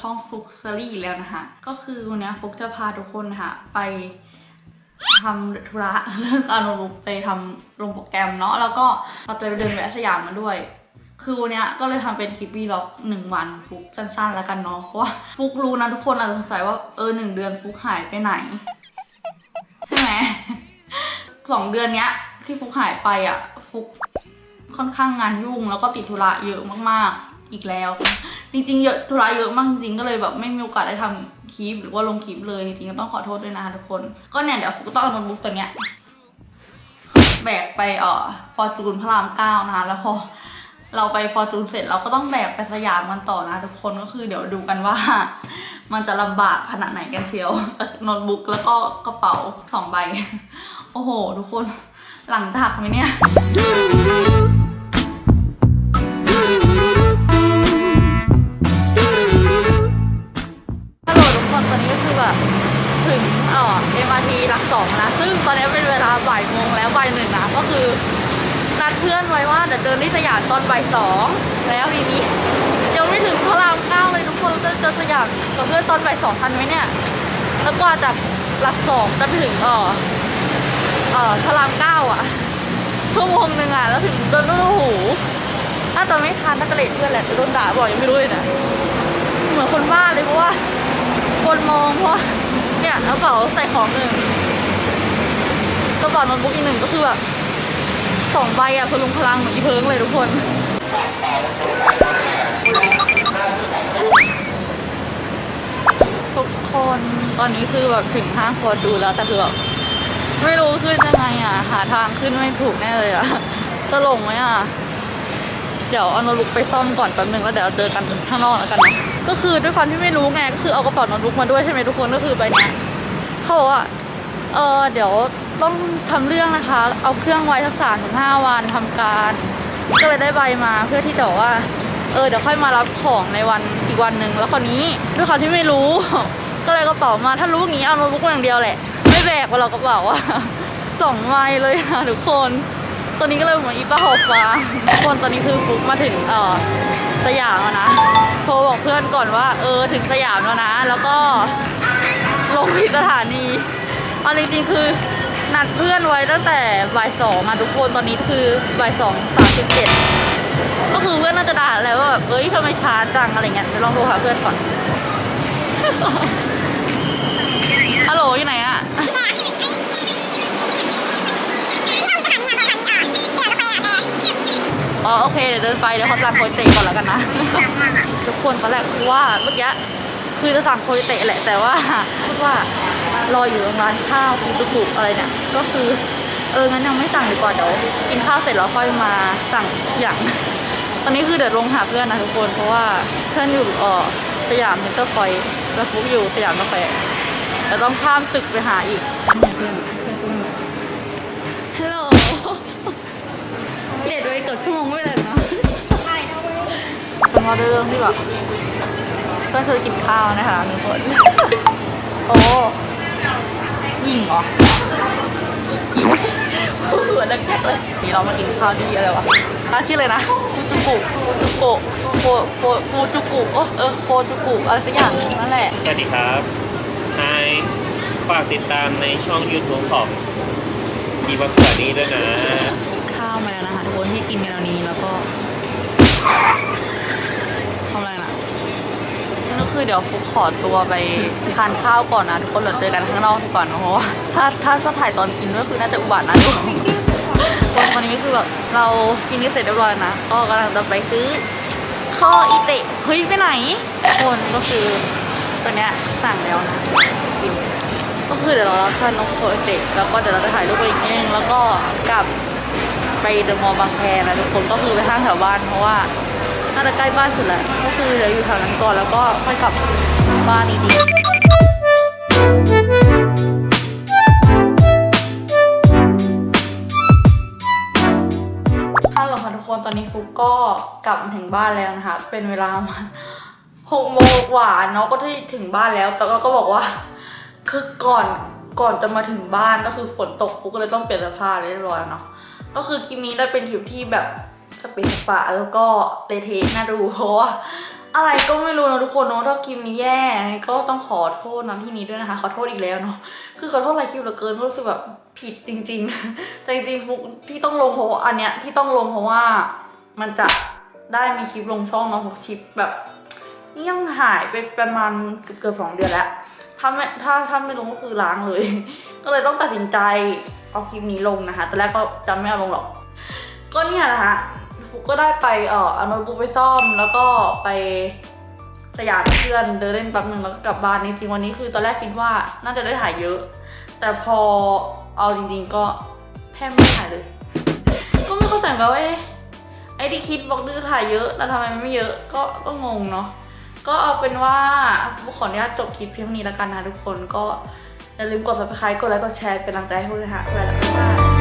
ช่องฟุกซรี่แล้วนะคะ ก็คือวันนี้ฟุกจะพาทุกคนนะคะไปทำธุระเรื่องการลงรูปไปทำลงโปรแกรมเนาะแล้วก็เราจะไปเดินแวะสยามมาด้วย คือวันนี้ก็เลยทำเป็นคลิปวีล็อกหนึ่งวันฟุกสั้นๆแล้วกันเนาะเพราะว่าฟุกรู้นะทุกคนอาจจะสงสัยว่าเออหนึ่งเดือนฟุกหายไปไหน ใช่ไหมสองเดือนเนี้ย ที่ฟุกหายไปอะฟุกค่อนข้างงานยุ่งแล้วก็ติดธุระเยอะมากๆอีกแล้ว จริงๆเยอะธุระเยอะมากจริงๆก็เลยแบบไม่มีโอกาสได้ทำคลิปหรือว่าลงคลิปเลยจริงๆก็ต้องขอโทษด้วยนะคะทุกคน ก็เนี่ยเดี๋ยวฟุกก็ต้องเอาโน้ตบุ๊กตัวเนี้ยแบกไปเอ่อฟอร์จูนพระรามเก้านะคะแล้วพอเราไปฟอร์จูนเสร็จเราก็ต้องแบกไปสยามกันต่อนะทุกคนก็คือเดี๋ยวดูกันว่า มันจะลำบากขนาดไหนกันเชียวโน้ตบุ๊กแล้วก็กระเป๋าสองใบ โอ้โห ทุกคนหลังจากไหมเนี่ย อ MRT หลักสองนะ ซึ่งตอนนี้เป็นเวลาบ่ายโมงแล้วบ่ายหนึ่งนะก็คือนัดเพื่อนไว้ว่าจะเจอที่สยามตอนบ่ายสองแล้วทีนี้ยังไม่ถึงพระรามเก้าเลยทุกคนจะเจอสยามกับเพื่อนตอนบ่ายสองทันไหมเนี่ย แล้วกว่าจากหลักสองจะไปถึงเอ่อเอ่อพระรามเก้าอะชั่วโมงหนึ่งอะแล้วถึงโดนโอ้โหน่าจะไม่ทันน่าจะเลทเพื่อนแหละจะโดนด่าบ่อกยังไม่รู้เลยนะเหมือนคนบ้าเลยเพราะว่าคนมองเพราะ เนี่ยกระเป๋าใส่ของหนึ่งกระเป๋าโน้ตบุ๊กอีกหนึ่งก็คือแบบสองใบอะพลุงพลังเหมือนอีเพิงเลยทุกคน ทุกคนตอนนี้คือแบบถึงห้างฟอร์จูแล้ว แต่คือแบบไม่รู้ขึ้นยังไงอะหาทางขึ้นไม่ถูกแน่เลยอะจะลงไหมอะเดี๋ยวเอาโน้ตบุ๊กไปซ่อมก่อนแป๊บนึงแล้วเดี๋ยวเจอกันข้างนอกแล้วกันนะ ก็คือด้วยความที่ไม่รู้ไงก็คือเอากระเป๋าโน้ตบุ๊กมาด้วยใช่ไหมทุกคนก็คือใบเนี้ยเขาบอกว่าเออเดี๋ยวต้องทำเรื่องนะคะ เอาเครื่องไว้สักสามถึงห้าวันทำการ ก็เลยได้ใบมาเพื่อที่จะว่า เออเดี๋ยวค่อยมารับของในวันอีกวันหนึ่งแล้วคราวนี้ด้วยความที่ไม่รู้ ก็เลยกระเป๋ามาถ้ารู้อย่างนี้เอาโน้ตบุ๊กอย่างเดียวแหละ ไม่แบกมาเรากระเป๋าอะสองใบเลยค่ะทุกคน ตอนนี้ก็เลยเหมือนอีป้าหอบฟ้าทุกคนตอนนี้คือฟุกมาถึงเออ สยามแล้วนะ โทรบอกเพื่อนก่อนว่า เออถึงสยามแล้วนะ แล้วก็ลงที่สถานีเอาจริงๆคือนัดเพื่อนไว้ตั้งแต่บ่ายสองอะทุกคนตอนนี้คือบ่ายสองสามสิบเจ็ดก็คือเพื่อนน่าจะด่าอะไรว่าแบบเอ้ยทำไมช้าจังอะไรเงี้ยเดี๋ยวลองโทรหาเพื่อนก่อนฮัลโหลอยู่ไหนอะ เคเดี๋ยวเดินไปเดี๋ยวเขาสั่งโคยเตะก่อนแล้วกันนะ ทุกคนตอนแรกคือว่าเมื่อกี้คือจะสั่งโคยเตะแหละแต่ว่าพูดว่ารออยู่ตรงร้านข้าวคุณตุกุอะไรเนี่ยก็คือเอองั้นยังไม่สั่งดีกว่าเดี๋ยวกินข้าวเสร็จแล้วค่อยมาสั่งอย่าง ตอนนี้คือเดี๋ยวลงหาเพื่อนนะทุกคนเพราะว่าเพื่อนอยู่เออสยามมินเตอร์คอยแล้วฟุกอยู่สยามกาแฟเดี๋ยวต้องข้ามตึกไปหาอีกฮัลโหลเลทไว้เกือบชั่วโมงไม่เลยนะ เป็นออเดอร์ที่แบบเพื่อนเคยกินข้าวนะคะทุกคนโอ้ยิงเหรอยิงหัวเล็กๆเลยนี่เรามากินข้าวที่อะไรวะร้านชื่ออะไรนะฟูจูกุฟูจูกุโฟโฟฟูจูกุโอ้เออโฟจูกุอะไรสักอย่างนั่นแหละสวัสดีครับไฮฝากติดตามในช่อง YouTube ของอีบักษานี้ด้วยนะ ข้าวมาแล้วนะคะทุกคนที่กินกันวันนี้แล้วก็ทำอะไรนะนั่นก็ คือเดี๋ยวฟุกขอตัวไปทานข้าวก่อนนะทุกคนเดี๋ยวเจอกันข้างนอกดีกว่อนนะเพราะว่าถ้าถ้าจะถ่ายตอนกินก็คือน่าจะอุบัตินะทุกคนตอนนี้ก็คือแบบเรากินกันเสร็จเรียบร้อยนะก็กำลังจะไปซื้อข้ออีเตะเฮ้ยไปไหน คนก็คือตัวเนี้ยสั่งแล้วนะกินก็คือเดี๋ยวเรารับทานนกโคเตะแล้วก็เดี๋ยวเราจะถ่ายรูปไปอีกนิดนึงแล้วก็กลับไปเดอะมอลล์บางแคนะทุกคนก็คือไปห้างแถวบ้านเพราะว่า น่าจะใกล้บ้านสุดแล้วก็คือเดี๋ยวอยู่แถวนั้นก่อนแล้วก็ค่อยกลับบ้านดีๆฮัลโหลค่ะทุกคนตอนนี้ฟุกก็กลับถึงบ้านแล้วนะคะ เป็นเวลาประมาณหกโมงกว่าเนาะก็ที่ถึงบ้านแล้ว แต่ก็ก็บอกว่าคือก่อนก่อนจะมาถึงบ้านก็คือฝนตกปุ๊กก็เลยต้องเปลี่ยนเสื้อผ้าเรียบร้อยเนาะก็คือคลิปนี้ได้เป็นคลิปที่แบบ สเปซปะแล้วก็เลเทะน่าดูเพราะว่าอะไรก็ไม่รู้นะทุกคนเนาะถ้าคลิปนี้แย่ก็ต้องขอโทษนะที่นี้ด้วยนะคะ ขอโทษอีกแล้วเนาะคือขอโทษหลายคลิปเหลือเกินรู้สึกแบบผิดจริง ๆ แต่จริงๆที่ต้องลงเพราะว่าอันเนี้ยที่ต้องลงเพราะว่ามันจะได้มีคลิปลงช่องเนาะผมคลิปแบบนี่ยังหายไปประมาณเกือบเกือบสองเดือนแล้วถ้าไม่ถ้าถ้าไม่ลงก็คือล้างเลย ก็เลยต้องตัดสินใจเอาคลิปนี้ลงนะคะตอนแรกก็จำไม่เอาลงหรอกก็เนี่ยนะคะุกก็ได้ไปเออเอาโน้ตบุ๊กไปซ่อมแล้วก็ไปสยามเพื่อนเดินเล่นแป๊บนึงแล้วก็กลับบ้านจริงๆวันนี้คือตอนแรกคิดว่าน่าจะได้ถ่ายเยอะ แต่พอเอาจริงๆก็แทบไม่ถ่ายเลย ก็ไม่เข้าใจว่าเอ๊ะไอ้ที่คิดบอกดื้อถ่ายเยอะแล้วทำไมมันไม่เยอะก็ก็งงเนาะก็เอาเป็นว่าฟุกขออนุญาตจบคลิปเพียงนี้แล้วกันนะทุกคนก็อย่าลืมกด subscribe กดไลค์กดแชร์เป็นกำลังใจให้พวกด้วยค่ะบ๊ายบาย